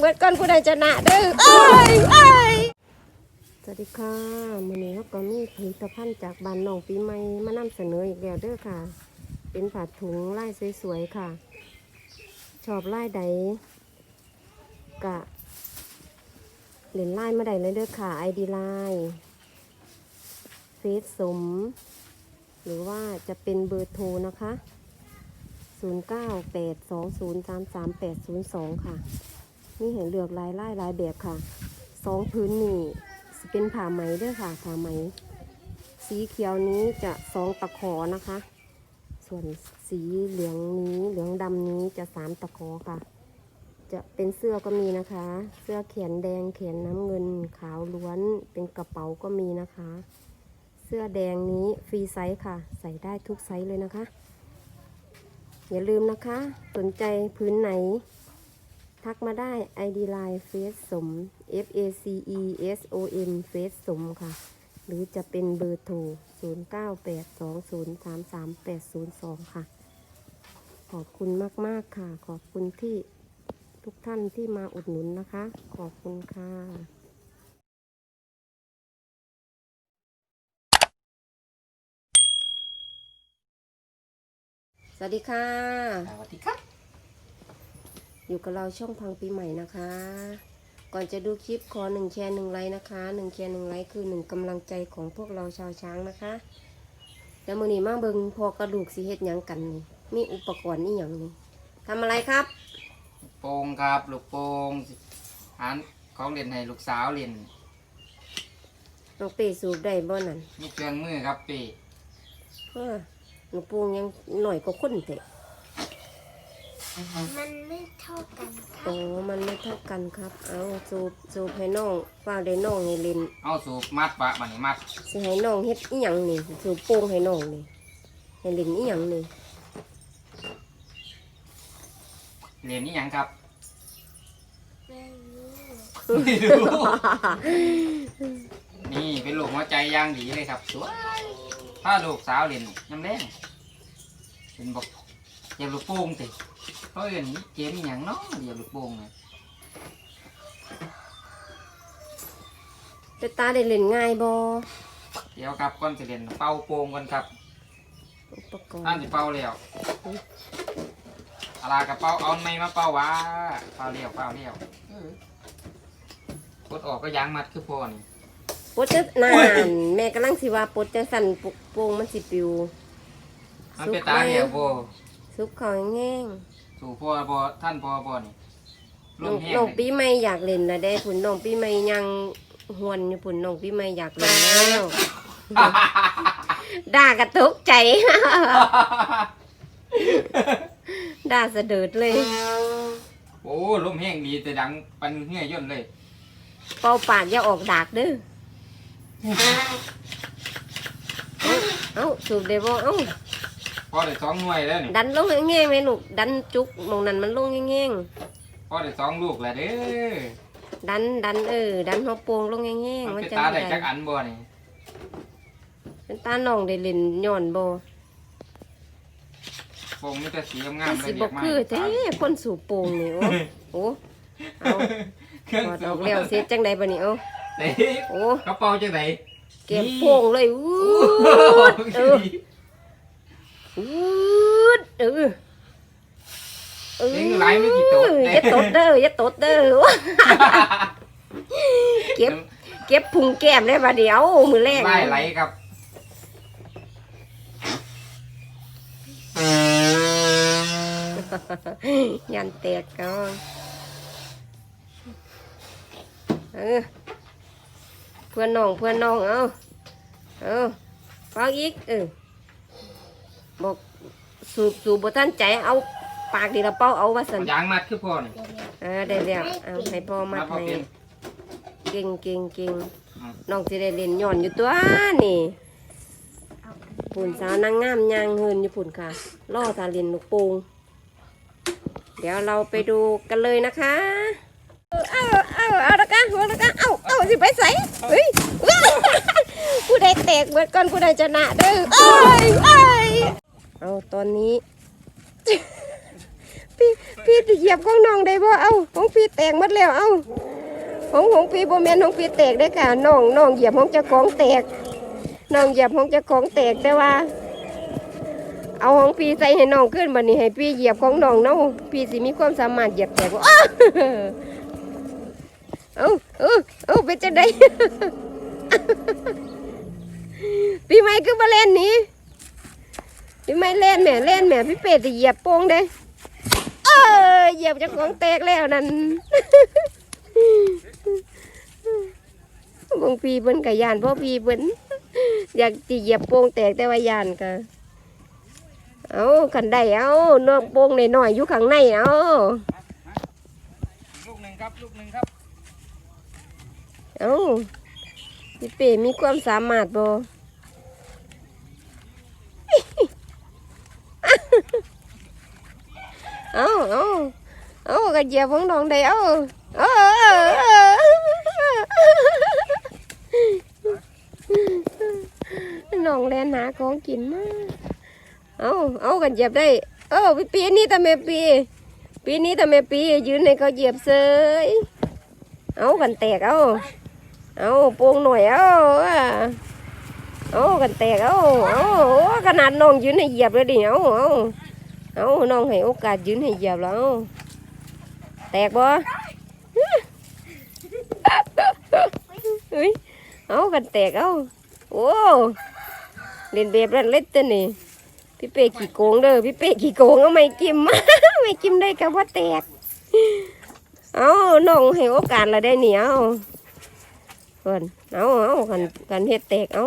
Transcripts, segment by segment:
เบิดก่อนผู้ใดชนะเด้อเอ้ยเอ้ยสวัสดีค่ะมื้อนี้เราก็มีผลิตภัณฑ์จากบ้านหนองปีใหม่มานำเสนออีกแล้วเด้อค่ะ เป็นผ้าถุงลายสวยๆค่ะ ชอบลายใดกะเล่นลายมาได้เลยเด้อค่ะไอดีไลน์เฟซสม หรือว่าจะเป็นเบอร์โทรนะคะ 0982033802 ค่ะ มีเห็นเลือกลายลายลายแบบค่ะสองพื้นนี่เป็นผ้าไหมด้วยค่ะผ้าไหม สีเขียวนี้จะสองตะขอนะคะ ส่วนสีเหลืองนี้เหลืองดำนี้จะสามตะขอค่ะ จะเป็นเสื้อก็มีนะคะ เสื้อเขียนแดงเขียนน้ำเงินขาวล้วนเป็นกระเป๋าก็มีนะคะ เสื้อแดงนี้ฟรีไซส์ค่ะ ใส่ได้ทุกไซส์เลยนะคะ อย่าลืมนะคะ สนใจพื้นไหน ทักมาได้ ID Line เฟซสม F A C E S O M เฟซสมค่ะ หรือจะเป็นเบอร์โทร 0982033802 ค่ะ ขอบคุณมาก ๆ ค่ะ ขอบคุณที่ทุกท่านที่มาอุดหนุนนะคะ ขอบคุณค่ะสวัสดีค่ะ สวัสดีครับ อยู่กับเราช่องพังปีใหม่นะคะ ก่อนจะดูคลิปขอหนึ่งแชร์หนึ่งไลค์นะคะหนึ่งแชร์หนึ่งไลค์คือหนึ่งกำลังใจของพวกเราชาวช้างนะคะ แล้วมือนี้มาเบิงพอกระดูกสีเฮ็ดหยังกันนี่มีอุปกรณ์นี่อย่างนี้ทำอะไรครับ โป่งครับลูกโป่งหานของเล่นให้ลูกสาวเล่นน้องเป้สูบได้บ่นั่นมีเครื่องมือครับปีเฮ้อหนูปูงยังหน่อยก็คนเตะ มันไม่เท่ากันค่ะโอ้มันไม่เท่ากันครับ เอาสูบสูบให้น้องฝ้าวได้น้องให้เล่นเอาสูบมัดปะบันนี้มัดสิให้น้องเฮ็ดอีหยังนี่สูบโป่งให้น้องนี่ให้เล่นอีหยังนี่เรียนนี่ยังครับไม่รู้ไม่รู้นี่เป็นลูกหัวใจอย่างดีเลยครับสวยถ้าลูกสาวเล่นน้ำแดงเป็นบอกเหยียบลูกโป่งติ เขาเรียนเกมอหย่างเนาะเหยียบลูกโป่งเลยจะตาได้เล่นง่ายบ่เดี๋ยวครับก่อนจะเล่นเป่าโป่งก่อนครับอุปกรท่านณ์จะเป่าแล้วอะไรกระเป๋าเอาไม้มาเป่าวะเป่าเลี้ยวเป่าเลี้ยวเออกดออกก็ยางมัดคือพอนี่ปดจะนานแม่กำลังสิว่าปดจังสั่นปุโป่งมันสิปิวมันเป็นตาเดียวพอซุปเขาแห้ง สู่พ่อพอท่านพ่อพอนี่ๆลน้องมแห้งน้องปีใหม่อยากเล่นนะได้ผุนน้องปีใหม่ยังหวนอยู่ผุนน้องปีใหม่อยากเล่นแล้วด่ากระตุกใจ ด่าสะเดิดเลย โอ้ลมแห้งดีแต่ดังปันเหี้ยย่นเลย เป่าปากอย่าออกดากเด้อ เอาเอาสูบได้บ่เอ้า พอได้สองหน่วยแล้วนี่ดันลงแง่ๆไหมลูกดันจุกมองนั้นมันลงแง่พอได้สองลูกแล้วเด้อๆดันดันเออ ดันหัวโปงลงแง่ๆมันมันเป็นจะตาได้ได้จักอันบ่นี่เป็นตาน้องได้เล่นย้อนบ่โป่งมันจะสีงาคืมอๆสิละเอีบ่ยดมากคือแท้คนสูบโปงนี่โอ้โอ้เอาเครื่องถอดสูอบอกแล้วเสียจังไดบัดนี้เอ้าเด้โอ้กระเป๋าจังไดเก็บโป่งเลยวูดเออ วูดเออเออเลี้ยงไหลไม่กี่ตัว อย่าตดเด้ออย่าตดเด้อเก็บ เก็บพุงแก้มได้บัดเดียวมือแรก ไล่ไหลครับยันแตกก่อนเออเพื่อนน้องเพื่อนน้องเอาเอาเป่าอีกเออ บอกสูบสูบบ่ทันใจเอาปากดีละเป้าเอาว่าสันยางมัดคือพอนี่เออได้แล้วเอาให้พ่อมัมัดดพอให้เป็นเก่งเก่งเก่งอืมน้องสิได้เล่นย้อนอยู่ตัวนี่ปุ่นสาวนางงามยางเฮินอยู่ปุ่นค่ะล่อทาเล่นลูกโป่งเดี๋ยวเราไปดูกันเลยนะคะเอาเอาเอาละกันเอาละกันเอาเอาสิไปใส่เฮ้ยผู้ใดแตกเบิดก่อนผู้ใดชนะเด้อเอ้ยเอ้ย เอาตอนนี้ พี่พี่เหยียบของน้องได้บ่เอาของพี่แตกหมดแล้วเอาของของพี่บ่แม่นของพี่แตกได้ค่ะน้องน้องเหยียบของเจ้าของแตกน้องเหยียบของเจ้าของแตกแต่ว่า เอาของพี่ใส่ให้น้องขึ้นบัดนี้ให้พี่เหยียบของน้องเนาะพี่สิมีความสามารถเหยียบแตกบ่เอ้าเอาเอาเป็นจังไดพี่ไม่คือมาเล่นนี้ พี่ไม่เล่นแหม่เล่นแหม่พี่เป็ดจะเหยียบโป้งได้เออเหยียบเจะของแตกแล้วนั่นบางปีเพิ่นกับยานเพราะพี่เพิ่นอยากจะเหยียบโป้งแตกแต่ว่ายานก็เอากันได้เอาเนื้อโป้งหน่อยๆอยู่ข้างในเอาลูกหนึ่งครับลูกหนึ่งครับเอาพี่เป้มีความสามารถบ่ เอาเอาเอากระเหยียบของน้องได้เอาเอาน้องแลนหาของกินมาเอาเอากันเหยียบได้ เออปีนี้ทำไมปี ปีนี้ทำไมปียืนให้เขาเหยียบเสยเอากันแตกเอาเอาปวงหน่อยเอาเอากันแตกเอาเอาขนาดน้องยืนให้เหยียบเลยดิเอาเอา เอาน้องให้โอกาสยืนให้เหยียบแล้ว แตกบ่เฮ้ยเอากันแตกเอาโอ้เล่นแบบนั้นเล่นตัวนี่พี่เป้กี่โกงเด้อพี่เป้กี่โกงเอาไม่กิมไม่กิมได้กับว่าแตกเอาน้องให้โอกาสเราได้เหนียวเพิ่นเอาเอากันกันเฮ็ดแตกเอา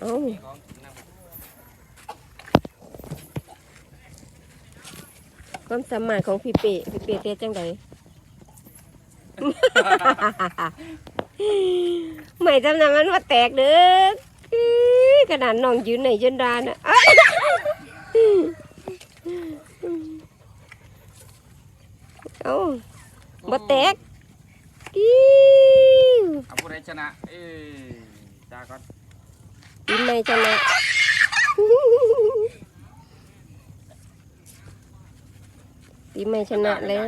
เอาความสามารถของพี่เป้พี่เป้เต้จังไดไม่จำนำมันว่าแตกเด้ออื้อกระดานน้องยืนในจนดานอะเอาบ่แตกกิ้วเอาผู้ใดชนะ เอ้ยจ้าก่อน กินไม่ชนะปีไม่ชนะแล้ว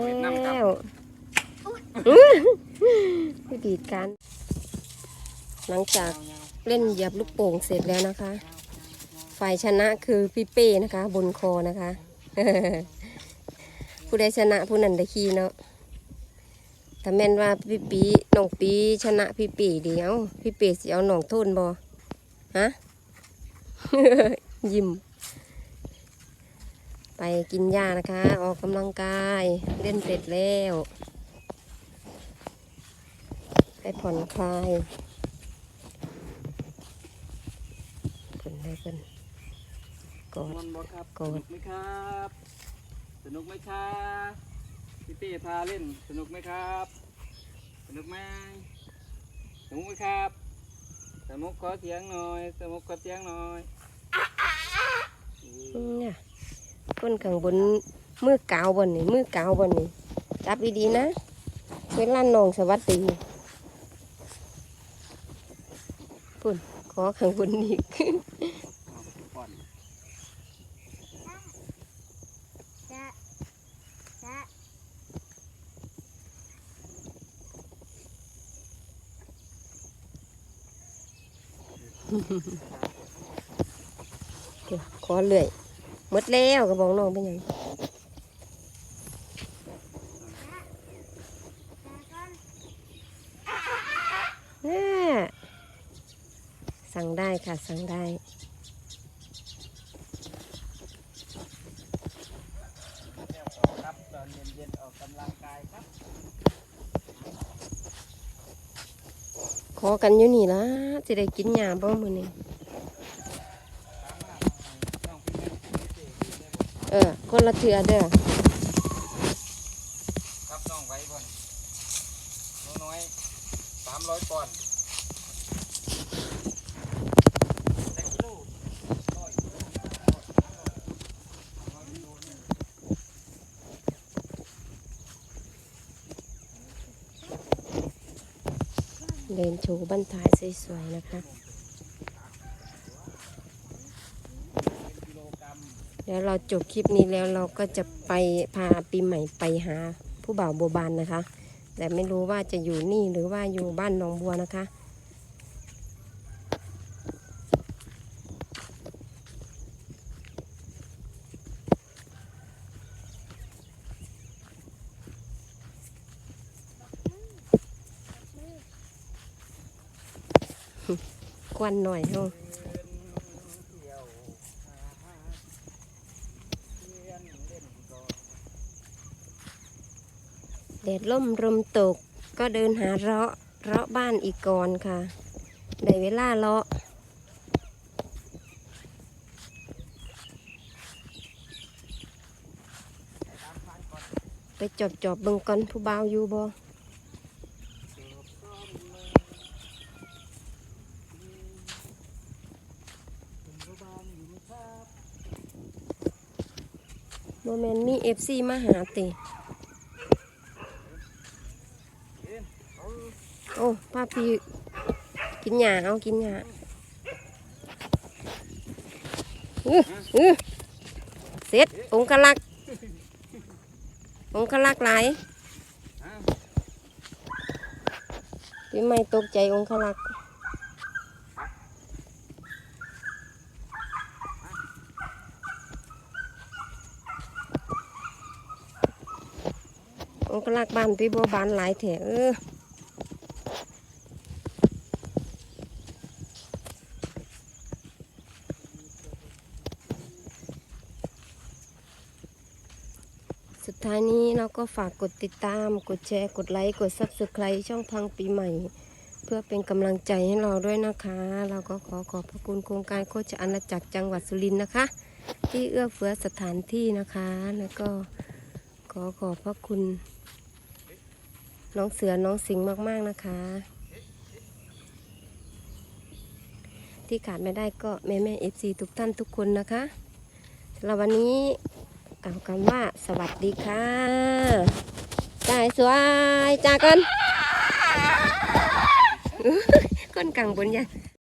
ผู้ดีดกัน หลังจากเล่นหยับลูกโป่งเสร็จแล้วนะคะ ฝ่ายชนะคือพี่เป้นะคะ บนคอนะคะ ผู้ใดชนะผู้นั้นได้ขี้เนาะถ้าแม่นว่าพี่ปีน้องปีชนะพี่ปีเดียว พี่ปีสิเอาน้องโทนบ่ ฮะยิ้ม ไปกินหญ้านะคะ ออกกำลังกาย เล่นเสร็จแล้ว ไปผ่อนคลายคนได้คนกอดมันบ่ครับกอดไหมครับ สนุกไหมครับพี่เต้พาเล่น สนุกไหมครับ สนุกไหมสนุกไหมครับ สนุกขอเสียงหน่อย สมุกขอเสียงหน่อยเนี่ยคนข้างบนมือกาวบนนี่มือกาวบนนี่จับดีๆนะเวลานองสวัสดีปุ่นขอข้างบนอีกก่อน จะจะ ขอเลื่อยหมดแล้วกระบอกน้องเป็นยังจะก่อนแน่สั่งได้ค่ะ สั่งได้ ครับตอนเย็นๆออกกำลังกายครับ ข อกันอยู่นี่ละจะได้กินหยาบ่มือนี่เออ คนละเถื่อเด้อครับน้องไว้บนน้องน้อยสามร้อยปอนด์แต่กิโลร้อยกิโล ย เลนโชว์บันทายสวยๆนะคะเดี๋ยวเราจบคลิปนี้แล้วเราก็จะไปพาปีใหม่ไปหาผู้บ่าวบัวบานนะคะ แต่ไม่รู้ว่าจะอยู่นี่หรือว่าอยู่บ้านหนองบัวนะคะ วันหน่อยเฮาแดดล่มลมตกก็เดินหาเราะเราะบ้านอีกก่อนค่ะ ได้เวลาเลาะไปจอบจอบเบิ่งก่อนผู้บ่าวอยู่บ่ โมเมนมีเอฟซีมาหาติ โอ้ป้าพี่กินหยาเอากินหยาอื้ออื้อเสร็จองคลักษ์องคลักษ์หลพี่ไม่ตกใจองคลักษ์ องคลักบ้านพี่บัวบานหลายแถเออสุดท้ายนี้เราก็ฝากกดติดตาม กดแชร์ กดไลค์ กด Subscribe ช่องพังปีใหม่ เพื่อเป็นกำลังใจให้เราด้วยนะคะ เราก็ขอขอบพระคุณโครงการโคชอาณาจักรจังหวัดสุรินทร์นะคะ ที่เอื้อเฟื้อสถานที่นะคะ แล้วก็ ขอขอบพระคุณ น้องเสือน้องสิงห์มาก ๆ นะคะ ที่ขาดไม่ได้ก็แม่แม่เอฟซีทุกท่านทุกคนนะคะสำหรับวันนี้กล่าวคำว่าสวัสดีค่ะจ่ายสวยจากกันก้นกังบนยัง